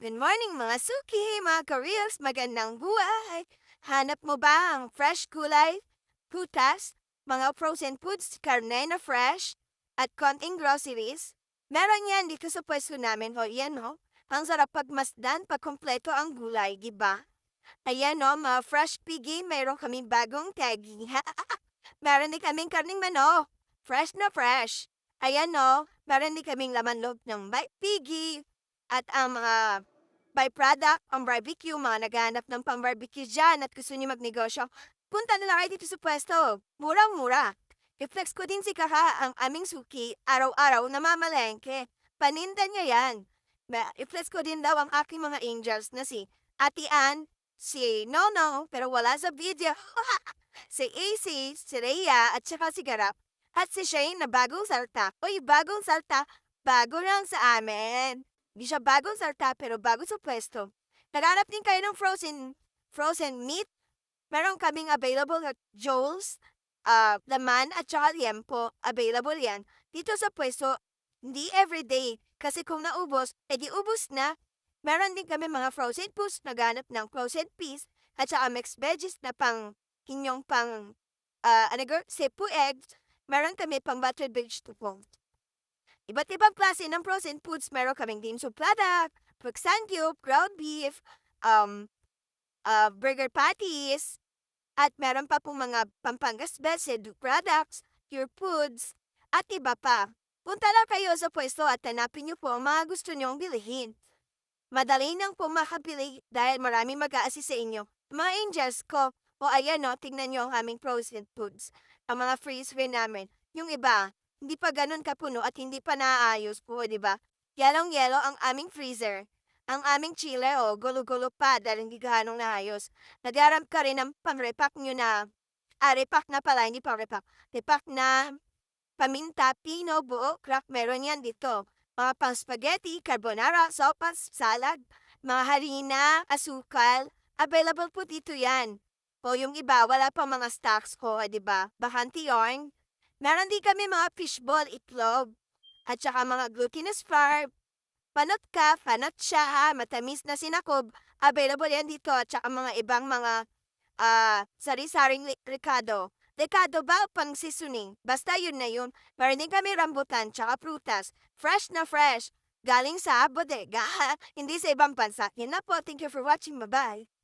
Good morning mga suki, mga ka-reels, magandang buhay! Hanap mo ba ang fresh gulay, prutas, mga frozen foods, karne na fresh, at konting groceries? Meron yan dito sa pwesto namin, ho, yan ho. Ang sarap pagmasdan pag kompleto ang gulay, giba? Ayan o, mga fresh piggy, mayroon kaming bagong taggy. meron din kaming karning manok, fresh na fresh. Ayan o, meron din kaming laman loob ng bite piggy, at ang mga byproduct, ang barbecue, mga naghahanap ng pang-barbecue dyan at gusto niyo magnegosyo, punta na lang kayo dito sa pwesto. Murang-mura. I-flex ko din si Kaka ang aming suki, araw-araw na mamalengke. Paninda niya yan. I-flex ko din daw ang aking mga angels na si Ate Ann, si Nono, pero wala sa video. si AC, si Rhea, at saka si Garap. At si Shane na bagong salta. Uy, bagong salta, bago lang sa amin. Di siya bagong salta pero bago sa pwesto. Naghanap din kayo ng frozen frozen meat. Meron kaming available at Joel's, uh, laman at saka liempo. Available yan. Dito sa pwesto, hindi everyday. Kasi kung naubos, edi ubos na. Meron din kami mga frozen foods, naghanap ng frozen peas, at saka mixed veggies na pang inyong pang, uh, ano sepu eggs. Meron kami pang buttered vegetable. Iba't ibang klase ng frozen foods. Meron kaming dim sum product, pork sangyup, ground beef, um, uh, burger patties, at meron pa pong mga Pampangas Best Sedu products, pure foods, at iba pa. Punta lang kayo sa pwesto at hanapin niyo po ang mga gusto niyong bilhin. Madali nang po makabili dahil marami mag-a-assist sa inyo. Mga angels ko, o ayan o, tingnan niyo ang aming frozen foods. Ang mga freeze namin. Yung iba, hindi pa ganun kapuno at hindi pa naayos po, di ba? Yelong-yelo ang aming freezer. Ang aming chile, o, gulo-gulo pa dahil hindi ganong naayos. Nagaram ka rin ng pang-repack nyo na, ah, repack na pala, hindi pang-repack. Repack na paminta, pino, buo, crack, meron yan dito. Mga pang spaghetti, carbonara, sopas, salad, mga harina, asukal, available po dito yan. O yung iba, wala pa mga stocks ko, di ba? Bahanti yarn. Meron din kami mga fishball, itlog, at saka mga glutinous farm, panot ka, panot siya, matamis na sinakob, available yan dito, at saka mga ibang mga ah sari-saring ricado. Ricado ba o pang seasoning? Basta yun na yun. Meron din kami rambutan, tsaka prutas. Fresh na fresh. Galing sa bodega, hindi sa ibang bansa. Yan na po. Thank you for watching. Bye-bye.